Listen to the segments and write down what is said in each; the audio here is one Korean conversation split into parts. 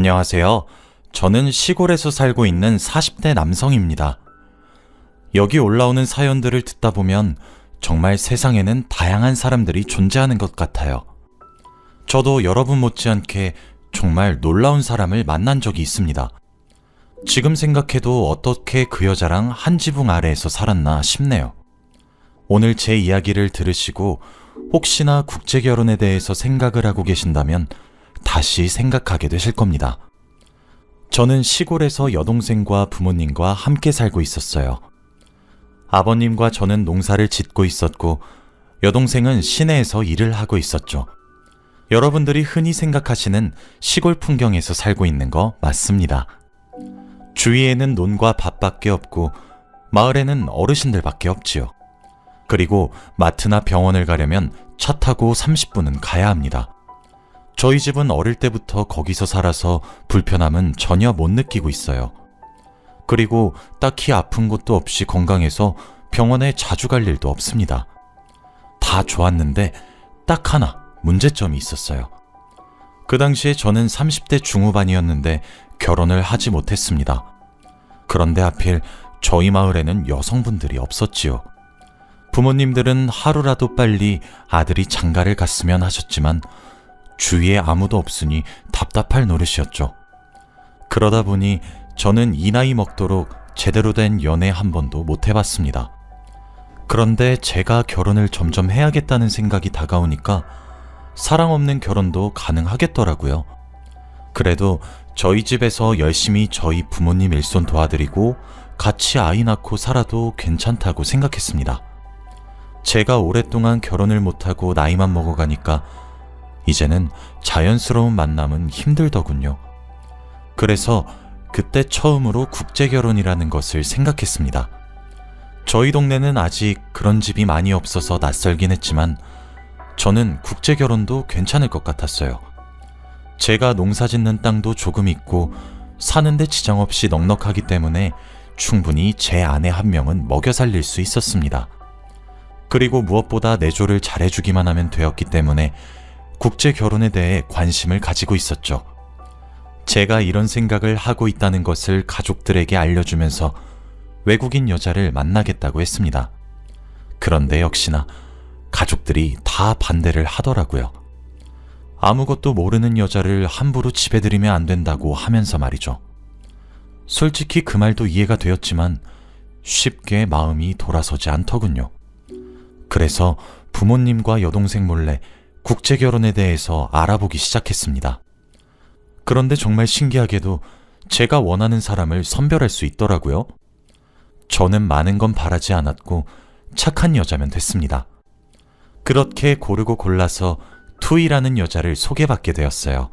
안녕하세요. 저는 시골에서 살고 있는 40대 남성입니다. 여기 올라오는 사연들을 듣다 보면 정말 세상에는 다양한 사람들이 존재하는 것 같아요. 저도 여러분 못지않게 정말 놀라운 사람을 만난 적이 있습니다. 지금 생각해도 어떻게 그 여자랑 한 지붕 아래에서 살았나 싶네요. 오늘 제 이야기를 들으시고 혹시나 국제 결혼에 대해서 생각을 하고 계신다면 다시 생각하게 되실 겁니다. 저는 시골에서 여동생과 부모님과 함께 살고 있었어요. 아버님과 저는 농사를 짓고 있었고, 여동생은 시내에서 일을 하고 있었죠. 여러분들이 흔히 생각하시는 시골 풍경에서 살고 있는 거 맞습니다. 주위에는 논과 밭밖에 없고, 마을에는 어르신들밖에 없지요. 그리고 마트나 병원을 가려면 차 타고 30분은 가야 합니다. 저희 집은 어릴 때부터 거기서 살아서 불편함은 전혀 못 느끼고 있어요. 그리고 딱히 아픈 것도 없이 건강해서 병원에 자주 갈 일도 없습니다. 다 좋았는데 딱 하나 문제점이 있었어요. 그 당시에 저는 30대 중후반이었는데 결혼을 하지 못했습니다. 그런데 하필 저희 마을에는 여성분들이 없었지요. 부모님들은 하루라도 빨리 아들이 장가를 갔으면 하셨지만 주위에 아무도 없으니 답답할 노릇이었죠. 그러다 보니 저는 이 나이 먹도록 제대로 된 연애 한 번도 못 해봤습니다. 그런데 제가 결혼을 점점 해야겠다는 생각이 다가오니까 사랑 없는 결혼도 가능하겠더라고요. 그래도 저희 집에서 열심히 저희 부모님 일손 도와드리고 같이 아이 낳고 살아도 괜찮다고 생각했습니다. 제가 오랫동안 결혼을 못하고 나이만 먹어가니까 이제는 자연스러운 만남은 힘들더군요. 그래서 그때 처음으로 국제 결혼이라는 것을 생각했습니다. 저희 동네는 아직 그런 집이 많이 없어서 낯설긴 했지만 저는 국제 결혼도 괜찮을 것 같았어요. 제가 농사 짓는 땅도 조금 있고 사는데 지장 없이 넉넉하기 때문에 충분히 제 아내 한 명은 먹여 살릴 수 있었습니다. 그리고 무엇보다 내조를 잘해주기만 하면 되었기 때문에 국제 결혼에 대해 관심을 가지고 있었죠. 제가 이런 생각을 하고 있다는 것을 가족들에게 알려주면서 외국인 여자를 만나겠다고 했습니다. 그런데 역시나 가족들이 다 반대를 하더라고요. 아무것도 모르는 여자를 함부로 집에 들이면 안 된다고 하면서 말이죠. 솔직히 그 말도 이해가 되었지만 쉽게 마음이 돌아서지 않더군요. 그래서 부모님과 여동생 몰래 국제 결혼에 대해서 알아보기 시작했습니다. 그런데 정말 신기하게도 제가 원하는 사람을 선별할 수 있더라고요. 저는 많은 건 바라지 않았고 착한 여자면 됐습니다. 그렇게 고르고 골라서 투이라는 여자를 소개받게 되었어요.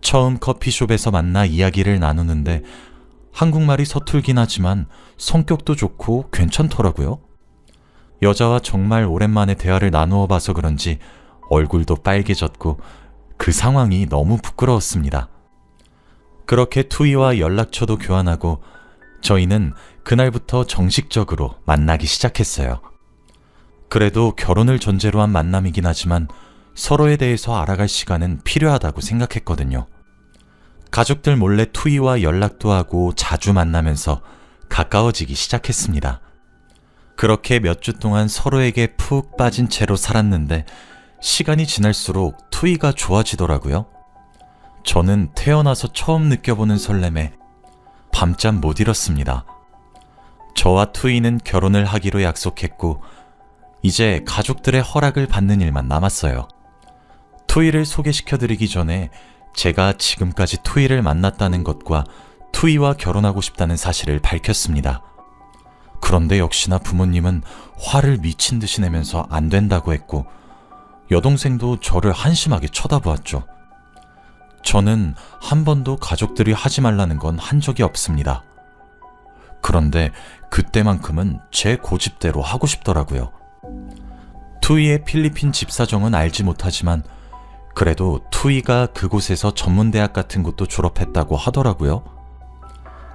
처음 커피숍에서 만나 이야기를 나누는데 한국말이 서툴긴 하지만 성격도 좋고 괜찮더라고요. 여자와 정말 오랜만에 대화를 나누어 봐서 그런지 얼굴도 빨개졌고 그 상황이 너무 부끄러웠습니다. 그렇게 투이와 연락처도 교환하고 저희는 그날부터 정식적으로 만나기 시작했어요. 그래도 결혼을 전제로 한 만남이긴 하지만 서로에 대해서 알아갈 시간은 필요하다고 생각했거든요. 가족들 몰래 투이와 연락도 하고 자주 만나면서 가까워지기 시작했습니다. 그렇게 몇 주 동안 서로에게 푹 빠진 채로 살았는데 시간이 지날수록 투이가 좋아지더라고요. 저는 태어나서 처음 느껴보는 설렘에 밤잠 못 잃었습니다. 저와 투이는 결혼을 하기로 약속했고, 이제 가족들의 허락을 받는 일만 남았어요. 투이를 소개시켜드리기 전에 제가 지금까지 투이를 만났다는 것과 투이와 결혼하고 싶다는 사실을 밝혔습니다. 그런데 역시나 부모님은 화를 미친 듯이 내면서 안 된다고 했고, 여동생도 저를 한심하게 쳐다보았죠. 저는 한 번도 가족들이 하지 말라는 건 한 적이 없습니다. 그런데 그때만큼은 제 고집대로 하고 싶더라고요. 투이의 필리핀 집 사정은 알지 못하지만 그래도 투이가 그곳에서 전문대학 같은 곳도 졸업했다고 하더라고요.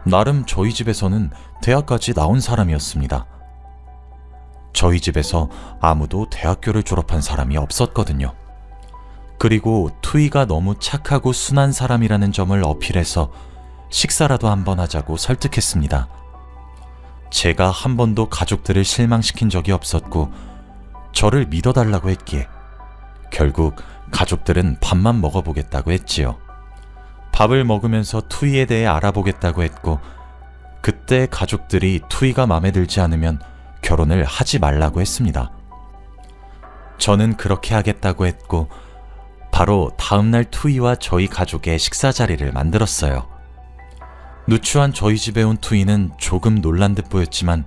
나름 저희 집에서는 대학까지 나온 사람이었습니다. 저희 집에서 아무도 대학교를 졸업한 사람이 없었거든요. 그리고 투이가 너무 착하고 순한 사람이라는 점을 어필해서 식사라도 한번 하자고 설득했습니다. 제가 한 번도 가족들을 실망시킨 적이 없었고 저를 믿어달라고 했기에 결국 가족들은 밥만 먹어보겠다고 했지요. 밥을 먹으면서 투이에 대해 알아보겠다고 했고 그때 가족들이 투이가 마음에 들지 않으면 결혼을 하지 말라고 했습니다. 저는 그렇게 하겠다고 했고 바로 다음날 투이와 저희 가족의 식사 자리를 만들었어요. 누추한 저희 집에 온 투이는 조금 놀란 듯 보였지만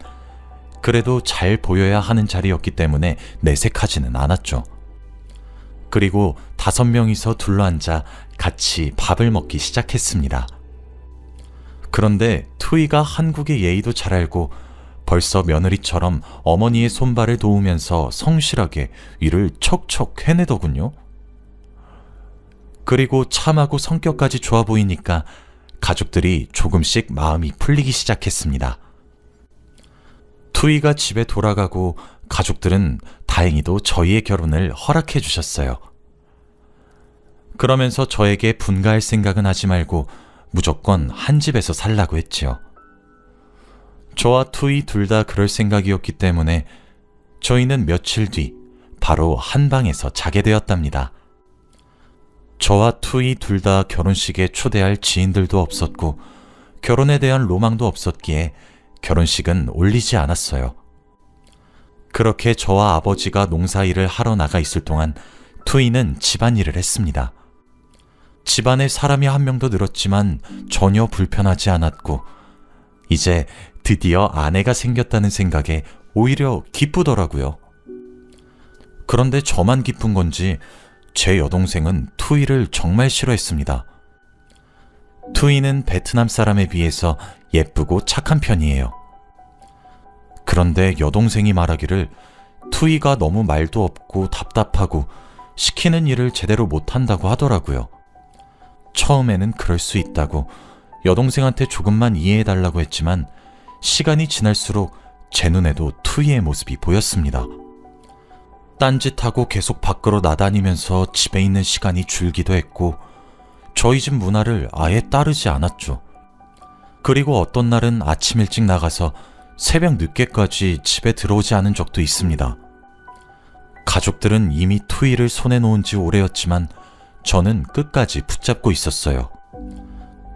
그래도 잘 보여야 하는 자리였기 때문에 내색하지는 않았죠. 그리고 다섯 명이서 둘러앉아 같이 밥을 먹기 시작했습니다. 그런데 투이가 한국의 예의도 잘 알고 벌써 며느리처럼 어머니의 손발을 도우면서 성실하게 일을 척척 해내더군요. 그리고 참하고 성격까지 좋아 보이니까 가족들이 조금씩 마음이 풀리기 시작했습니다. 투이가 집에 돌아가고 가족들은 다행히도 저희의 결혼을 허락해 주셨어요. 그러면서 저에게 분가할 생각은 하지 말고 무조건 한 집에서 살라고 했지요. 저와 투이 둘 다 그럴 생각이었기 때문에 저희는 며칠 뒤 바로 한 방에서 자게 되었답니다. 저와 투이 둘 다 결혼식에 초대할 지인들도 없었고 결혼에 대한 로망도 없었기에 결혼식은 올리지 않았어요. 그렇게 저와 아버지가 농사일을 하러 나가 있을 동안 투이는 집안일을 했습니다. 집안에 사람이 한 명도 늘었지만 전혀 불편하지 않았고 이제 드디어 아내가 생겼다는 생각에 오히려 기쁘더라고요. 그런데 저만 기쁜 건지 제 여동생은 투이를 정말 싫어했습니다. 투이는 베트남 사람에 비해서 예쁘고 착한 편이에요. 그런데 여동생이 말하기를 투이가 너무 말도 없고 답답하고 시키는 일을 제대로 못한다고 하더라고요. 처음에는 그럴 수 있다고 여동생한테 조금만 이해해달라고 했지만 시간이 지날수록 제 눈에도 투이의 모습이 보였습니다. 딴짓하고 계속 밖으로 나다니면서 집에 있는 시간이 줄기도 했고 저희 집 문화를 아예 따르지 않았죠. 그리고 어떤 날은 아침 일찍 나가서 새벽 늦게까지 집에 들어오지 않은 적도 있습니다. 가족들은 이미 투이를 손에 놓은 지 오래였지만 저는 끝까지 붙잡고 있었어요.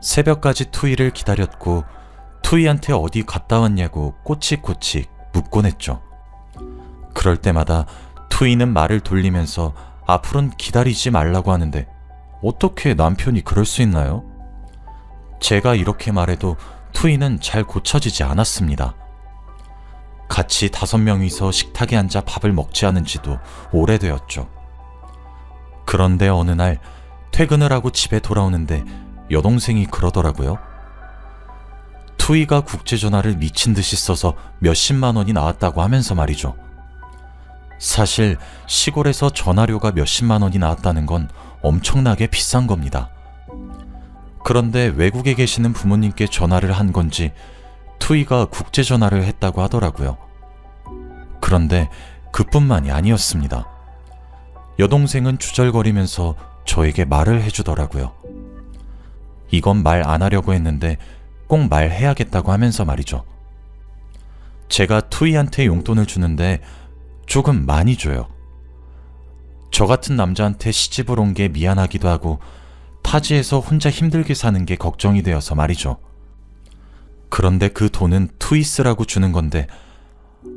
새벽까지 투이를 기다렸고 투이한테 어디 갔다 왔냐고 꼬치꼬치 묻곤 했죠. 그럴 때마다 투이는 말을 돌리면서 앞으로는 기다리지 말라고 하는데 어떻게 남편이 그럴 수 있나요? 제가 이렇게 말해도 투이는 잘 고쳐지지 않았습니다. 같이 다섯 명이서 식탁에 앉아 밥을 먹지 않은 지도 오래되었죠. 그런데 어느 날 퇴근을 하고 집에 돌아오는데 여동생이 그러더라고요. 투이가 국제전화를 미친 듯이 써서 몇십만 원이 나왔다고 하면서 말이죠. 사실 시골에서 전화료가 몇십만 원이 나왔다는 건 엄청나게 비싼 겁니다. 그런데 외국에 계시는 부모님께 전화를 한 건지 투이가 국제 전화를 했다고 하더라고요. 그런데 그뿐만이 아니었습니다. 여동생은 주절거리면서 저에게 말을 해주더라고요. 이건 말 안 하려고 했는데 꼭 말해야겠다고 하면서 말이죠. 제가 투이한테 용돈을 주는데 조금 많이 줘요. 저 같은 남자한테 시집을 온 게 미안하기도 하고 타지에서 혼자 힘들게 사는 게 걱정이 되어서 말이죠. 그런데 그 돈은 투이스라고 주는 건데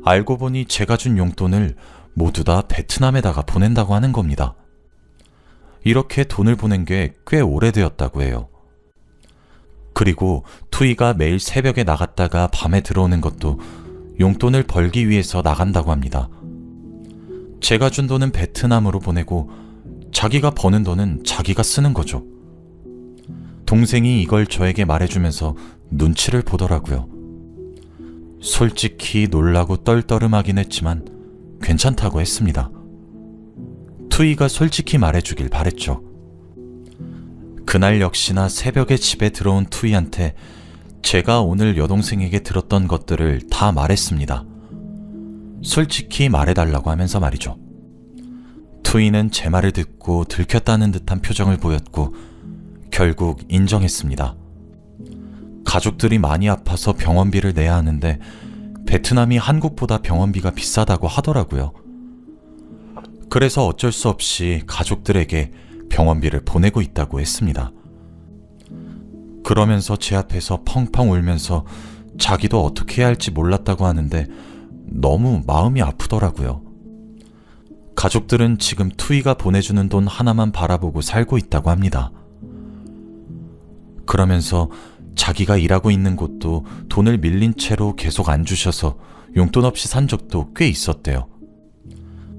알고 보니 제가 준 용돈을 모두 다 베트남에다가 보낸다고 하는 겁니다. 이렇게 돈을 보낸 게 꽤 오래되었다고 해요. 그리고 투이가 매일 새벽에 나갔다가 밤에 들어오는 것도 용돈을 벌기 위해서 나간다고 합니다. 제가 준 돈은 베트남으로 보내고 자기가 버는 돈은 자기가 쓰는 거죠. 동생이 이걸 저에게 말해주면서 눈치를 보더라고요. 솔직히 놀라고 떨떠름하긴 했지만 괜찮다고 했습니다. 투이가 솔직히 말해주길 바랬죠. 그날 역시나 새벽에 집에 들어온 투이한테 제가 오늘 여동생에게 들었던 것들을 다 말했습니다. 솔직히 말해달라고 하면서 말이죠. 투이는 제 말을 듣고 들켰다는 듯한 표정을 보였고 결국 인정했습니다. 가족들이 많이 아파서 병원비를 내야 하는데 베트남이 한국보다 병원비가 비싸다고 하더라고요. 그래서 어쩔 수 없이 가족들에게 병원비를 보내고 있다고 했습니다. 그러면서 제 앞에서 펑펑 울면서 자기도 어떻게 해야 할지 몰랐다고 하는데 너무 마음이 아프더라고요. 가족들은 지금 투이가 보내주는 돈 하나만 바라보고 살고 있다고 합니다. 그러면서 자기가 일하고 있는 곳도 돈을 밀린 채로 계속 안 주셔서 용돈 없이 산 적도 꽤 있었대요.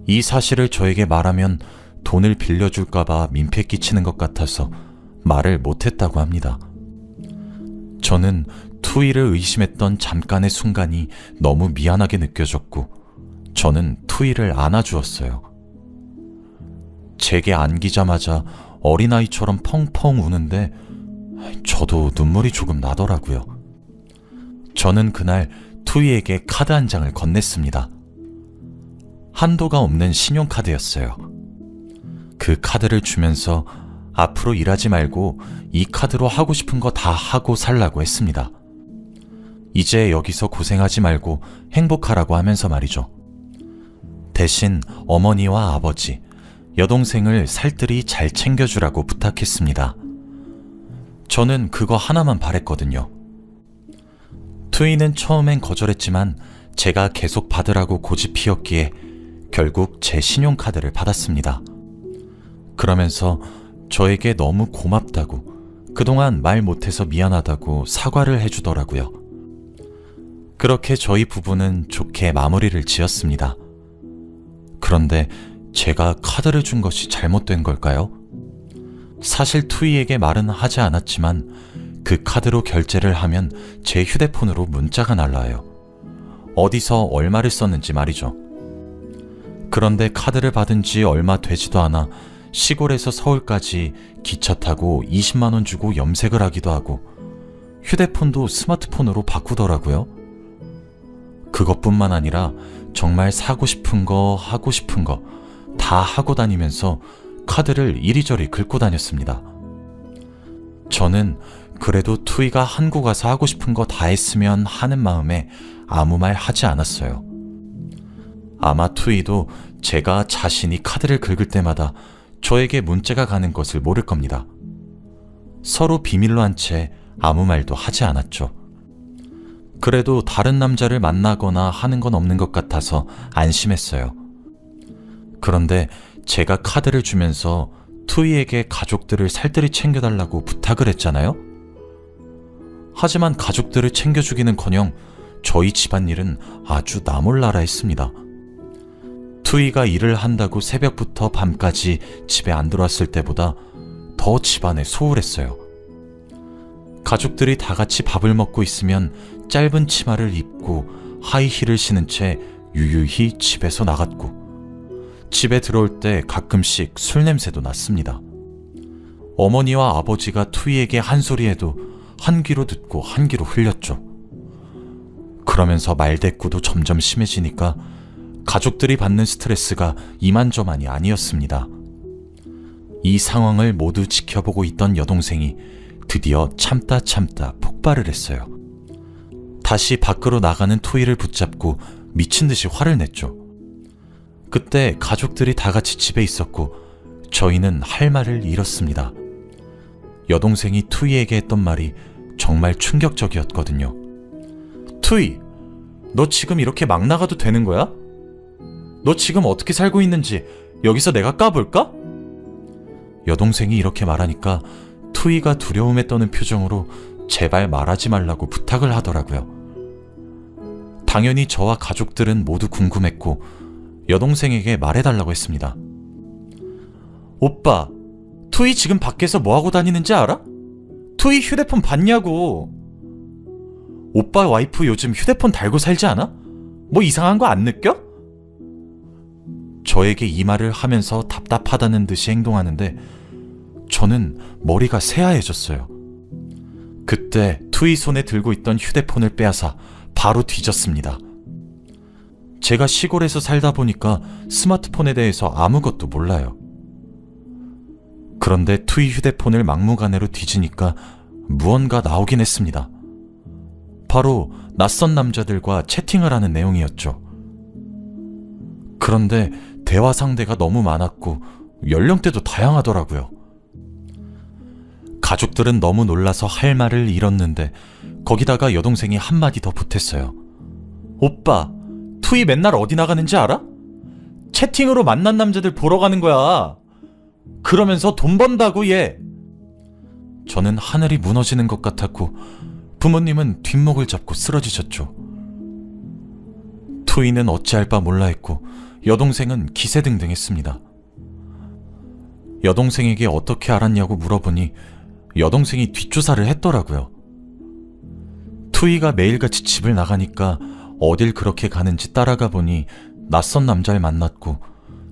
이 사실을 저에게 말하면 돈을 빌려줄까봐 민폐 끼치는 것 같아서 말을 못했다고 합니다. 저는 투이를 의심했던 잠깐의 순간이 너무 미안하게 느껴졌고, 저는 투이를 안아주었어요. 제게 안기자마자 어린아이처럼 펑펑 우는데, 저도 눈물이 조금 나더라고요. 저는 그날 투이에게 카드 한 장을 건넸습니다. 한도가 없는 신용카드였어요. 그 카드를 주면서 앞으로 일하지 말고 이 카드로 하고 싶은 거 다 하고 살라고 했습니다. 이제 여기서 고생하지 말고 행복하라고 하면서 말이죠. 대신 어머니와 아버지, 여동생을 살뜰히 잘 챙겨주라고 부탁했습니다. 저는 그거 하나만 바랬거든요. 투이는 처음엔 거절했지만 제가 계속 받으라고 고집 피웠기에 결국 제 신용카드를 받았습니다. 그러면서 저에게 너무 고맙다고 그동안 말 못해서 미안하다고 사과를 해주더라고요. 그렇게 저희 부부는 좋게 마무리를 지었습니다. 그런데 제가 카드를 준 것이 잘못된 걸까요? 사실 투이에게 말은 하지 않았지만 그 카드로 결제를 하면 제 휴대폰으로 문자가 날라요. 어디서 얼마를 썼는지 말이죠. 그런데 카드를 받은 지 얼마 되지도 않아 시골에서 서울까지 기차 타고 20만원 주고 염색을 하기도 하고 휴대폰도 스마트폰으로 바꾸더라고요. 그것뿐만 아니라 정말 사고 싶은 거, 하고 싶은 거 다 하고 다니면서 카드를 이리저리 긁고 다녔습니다. 저는 그래도 투이가 한국 와서 하고 싶은 거 다 했으면 하는 마음에 아무 말 하지 않았어요. 아마 투이도 제가 자신이 카드를 긁을 때마다 저에게 문자가 가는 것을 모를 겁니다. 서로 비밀로 한 채 아무 말도 하지 않았죠. 그래도 다른 남자를 만나거나 하는 건 없는 것 같아서 안심했어요. 그런데 제가 카드를 주면서 투이에게 가족들을 살뜰히 챙겨달라고 부탁을 했잖아요? 하지만 가족들을 챙겨주기는 커녕 저희 집안일은 아주 나몰라라 했습니다. 투이가 일을 한다고 새벽부터 밤까지 집에 안 들어왔을 때보다 더 집안에 소홀했어요. 가족들이 다 같이 밥을 먹고 있으면 짧은 치마를 입고 하이힐을 신은 채 유유히 집에서 나갔고 집에 들어올 때 가끔씩 술 냄새도 났습니다. 어머니와 아버지가 투이에게 한 소리에도 한 귀로 듣고 한 귀로 흘렸죠. 그러면서 말대꾸도 점점 심해지니까 가족들이 받는 스트레스가 이만저만이 아니었습니다. 이 상황을 모두 지켜보고 있던 여동생이 드디어 참다 참다 폭발을 했어요. 다시 밖으로 나가는 토이를 붙잡고 미친 듯이 화를 냈죠. 그때 가족들이 다 같이 집에 있었고 저희는 할 말을 잃었습니다. 여동생이 투이에게 했던 말이 정말 충격적이었거든요. 투이, 너 지금 이렇게 막 나가도 되는 거야? 너 지금 어떻게 살고 있는지 여기서 내가 까볼까? 여동생이 이렇게 말하니까 투이가 두려움에 떠는 표정으로 제발 말하지 말라고 부탁을 하더라고요. 당연히 저와 가족들은 모두 궁금했고 여동생에게 말해달라고 했습니다. 오빠, 투이 지금 밖에서 뭐하고 다니는지 알아? 투이 휴대폰 봤냐고. 오빠 와이프 요즘 휴대폰 달고 살지 않아? 뭐 이상한 거 안 느껴? 저에게 이 말을 하면서 답답하다는 듯이 행동하는데 저는 머리가 새하얘졌어요. 그때 투이 손에 들고 있던 휴대폰을 빼앗아 바로 뒤졌습니다. 제가 시골에서 살다 보니까 스마트폰에 대해서 아무것도 몰라요. 그런데 투이 휴대폰을 막무가내로 뒤지니까 무언가 나오긴 했습니다. 바로 낯선 남자들과 채팅을 하는 내용이었죠. 그런데 대화 상대가 너무 많았고 연령대도 다양하더라고요. 가족들은 너무 놀라서 할 말을 잃었는데 거기다가 여동생이 한마디 더 보탰어요. 오빠, 투이 맨날 어디 나가는지 알아? 채팅으로 만난 남자들 보러 가는 거야. 그러면서 돈 번다고 얘. 저는 하늘이 무너지는 것 같았고 부모님은 뒷목을 잡고 쓰러지셨죠. 투이는 어찌할 바 몰라 했고 여동생은 기세등등했습니다. 여동생에게 어떻게 알았냐고 물어보니 여동생이 뒷조사를 했더라고요. 투이가 매일같이 집을 나가니까 어딜 그렇게 가는지 따라가 보니 낯선 남자를 만났고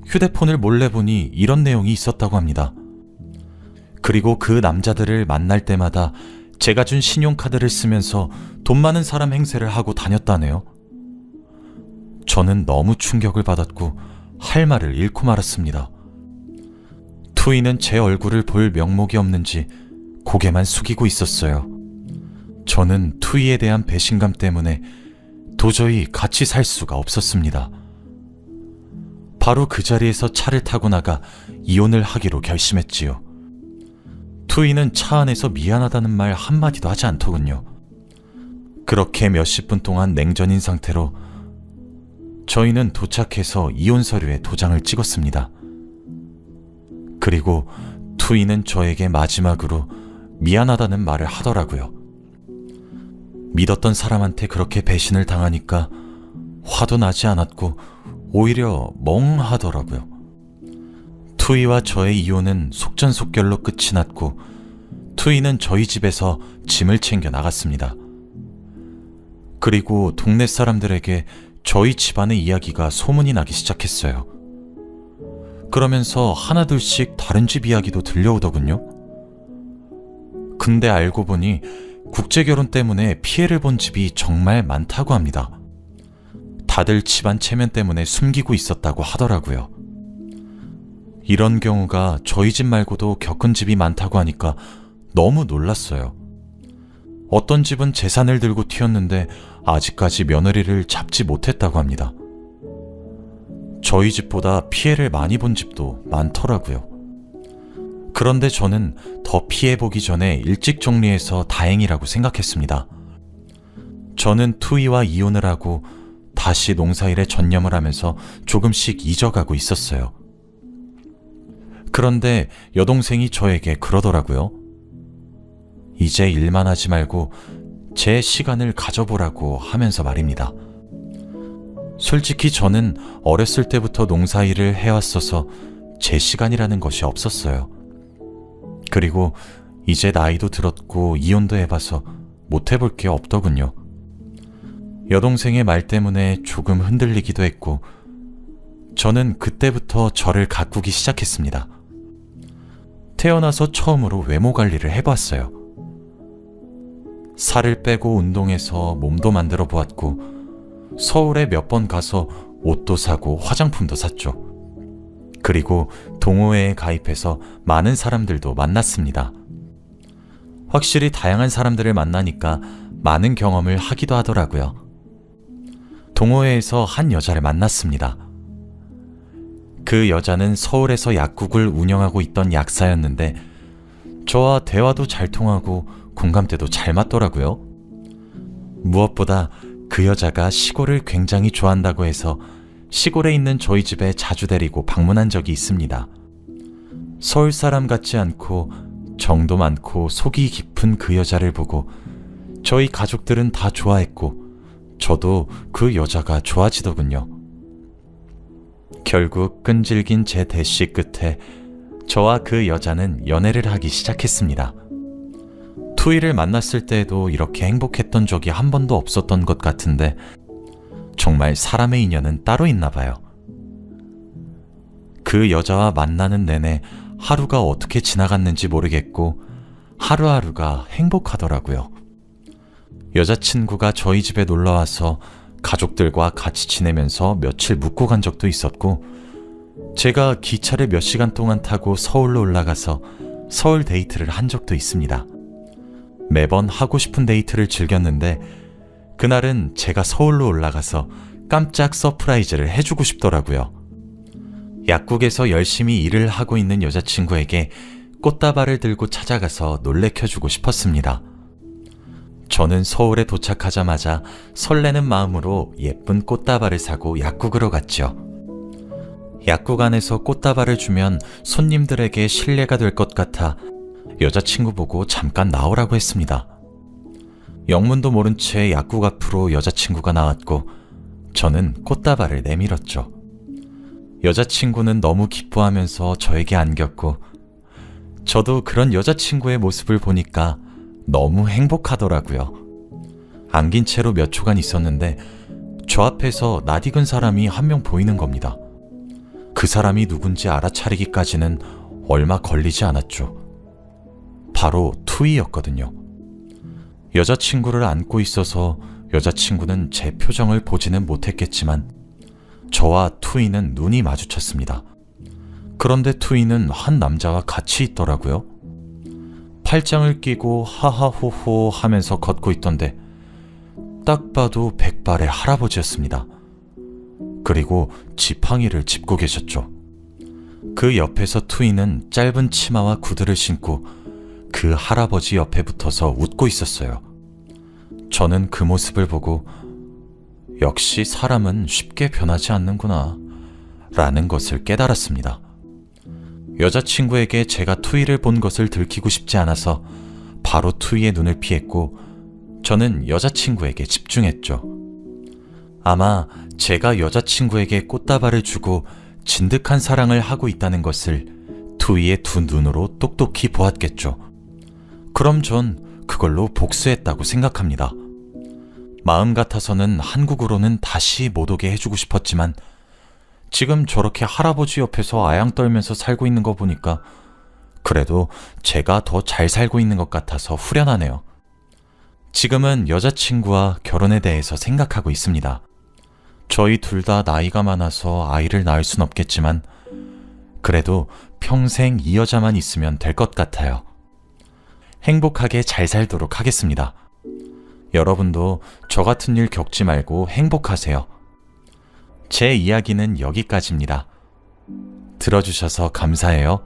휴대폰을 몰래 보니 이런 내용이 있었다고 합니다. 그리고 그 남자들을 만날 때마다 제가 준 신용카드를 쓰면서 돈 많은 사람 행세를 하고 다녔다네요. 저는 너무 충격을 받았고 할 말을 잃고 말았습니다. 투이는 제 얼굴을 볼 명목이 없는지 고개만 숙이고 있었어요. 저는 투이에 대한 배신감 때문에 도저히 같이 살 수가 없었습니다. 바로 그 자리에서 차를 타고 나가 이혼을 하기로 결심했지요. 투이는 차 안에서 미안하다는 말 한마디도 하지 않더군요. 그렇게 몇십 분 동안 냉전인 상태로 저희는 도착해서 이혼 서류에 도장을 찍었습니다. 그리고 투이는 저에게 마지막으로 미안하다는 말을 하더라고요. 믿었던 사람한테 그렇게 배신을 당하니까 화도 나지 않았고 오히려 멍하더라고요. 투이와 저의 이혼은 속전속결로 끝이 났고 투이는 저희 집에서 짐을 챙겨 나갔습니다. 그리고 동네 사람들에게 저희 집안의 이야기가 소문이 나기 시작했어요. 그러면서 하나둘씩 다른 집 이야기도 들려오더군요. 근데 알고 보니 국제결혼 때문에 피해를 본 집이 정말 많다고 합니다. 다들 집안 체면 때문에 숨기고 있었다고 하더라고요. 이런 경우가 저희 집 말고도 겪은 집이 많다고 하니까 너무 놀랐어요. 어떤 집은 재산을 들고 튀었는데 아직까지 며느리를 잡지 못했다고 합니다. 저희 집보다 피해를 많이 본 집도 많더라고요. 그런데 저는 더 피해보기 전에 일찍 정리해서 다행이라고 생각했습니다. 저는 투이와 이혼을 하고 다시 농사일에 전념을 하면서 조금씩 잊어가고 있었어요. 그런데 여동생이 저에게 그러더라고요. 이제 일만 하지 말고 제 시간을 가져보라고 하면서 말입니다. 솔직히 저는 어렸을 때부터 농사일을 해왔어서 제 시간이라는 것이 없었어요. 그리고 이제 나이도 들었고 이혼도 해봐서 못 해볼 게 없더군요. 여동생의 말 때문에 조금 흔들리기도 했고, 저는 그때부터 저를 가꾸기 시작했습니다. 태어나서 처음으로 외모 관리를 해봤어요. 살을 빼고 운동해서 몸도 만들어 보았고, 서울에 몇 번 가서 옷도 사고 화장품도 샀죠. 그리고 동호회에 가입해서 많은 사람들도 만났습니다. 확실히 다양한 사람들을 만나니까 많은 경험을 하기도 하더라고요. 동호회에서 한 여자를 만났습니다. 그 여자는 서울에서 약국을 운영하고 있던 약사였는데 저와 대화도 잘 통하고 공감대도 잘 맞더라고요. 무엇보다 그 여자가 시골을 굉장히 좋아한다고 해서 시골에 있는 저희 집에 자주 데리고 방문한 적이 있습니다. 서울 사람 같지 않고 정도 많고 속이 깊은 그 여자를 보고 저희 가족들은 다 좋아했고 저도 그 여자가 좋아지더군요. 결국 끈질긴 제 대시 끝에 저와 그 여자는 연애를 하기 시작했습니다. 투이를 만났을 때에도 이렇게 행복했던 적이 한 번도 없었던 것 같은데 정말 사람의 인연은 따로 있나 봐요. 그 여자와 만나는 내내 하루가 어떻게 지나갔는지 모르겠고 하루하루가 행복하더라고요. 여자친구가 저희 집에 놀러 와서 가족들과 같이 지내면서 며칠 묵고 간 적도 있었고, 제가 기차를 몇 시간 동안 타고 서울로 올라가서 서울 데이트를 한 적도 있습니다. 매번 하고 싶은 데이트를 즐겼는데, 그날은 제가 서울로 올라가서 깜짝 서프라이즈를 해주고 싶더라고요. 약국에서 열심히 일을 하고 있는 여자친구에게 꽃다발을 들고 찾아가서 놀래켜주고 싶었습니다. 저는 서울에 도착하자마자 설레는 마음으로 예쁜 꽃다발을 사고 약국으로 갔죠. 약국 안에서 꽃다발을 주면 손님들에게 신뢰가 될 것 같아 여자친구 보고 잠깐 나오라고 했습니다. 영문도 모른 채 약국 앞으로 여자친구가 나왔고 저는 꽃다발을 내밀었죠. 여자친구는 너무 기뻐하면서 저에게 안겼고 저도 그런 여자친구의 모습을 보니까 너무 행복하더라고요. 안긴 채로 몇 초간 있었는데 저 앞에서 낯익은 사람이 한 명 보이는 겁니다. 그 사람이 누군지 알아차리기까지는 얼마 걸리지 않았죠. 바로 투이였거든요. 여자친구를 안고 있어서 여자친구는 제 표정을 보지는 못했겠지만 저와 투이는 눈이 마주쳤습니다. 그런데 투이는 한 남자와 같이 있더라고요. 팔짱을 끼고 하하호호 하면서 걷고 있던데 딱 봐도 백발의 할아버지였습니다. 그리고 지팡이를 짚고 계셨죠. 그 옆에서 투이는 짧은 치마와 구두를 신고 그 할아버지 옆에 붙어서 웃고 있었어요. 저는 그 모습을 보고 역시 사람은 쉽게 변하지 않는구나 라는 것을 깨달았습니다. 여자친구에게 제가 투이를 본 것을 들키고 싶지 않아서 바로 투이의 눈을 피했고 저는 여자친구에게 집중했죠. 아마 제가 여자친구에게 꽃다발을 주고 진득한 사랑을 하고 있다는 것을 투이의 두 눈으로 똑똑히 보았겠죠. 그럼 전 그걸로 복수했다고 생각합니다. 마음 같아서는 한국으로는 다시 못 오게 해주고 싶었지만 지금 저렇게 할아버지 옆에서 아양 떨면서 살고 있는 거 보니까 그래도 제가 더 잘 살고 있는 것 같아서 후련하네요. 지금은 여자친구와 결혼에 대해서 생각하고 있습니다. 저희 둘 다 나이가 많아서 아이를 낳을 순 없겠지만 그래도 평생 이 여자만 있으면 될 것 같아요. 행복하게 잘 살도록 하겠습니다. 여러분도 저 같은 일 겪지 말고 행복하세요. 제 이야기는 여기까지입니다. 들어주셔서 감사해요.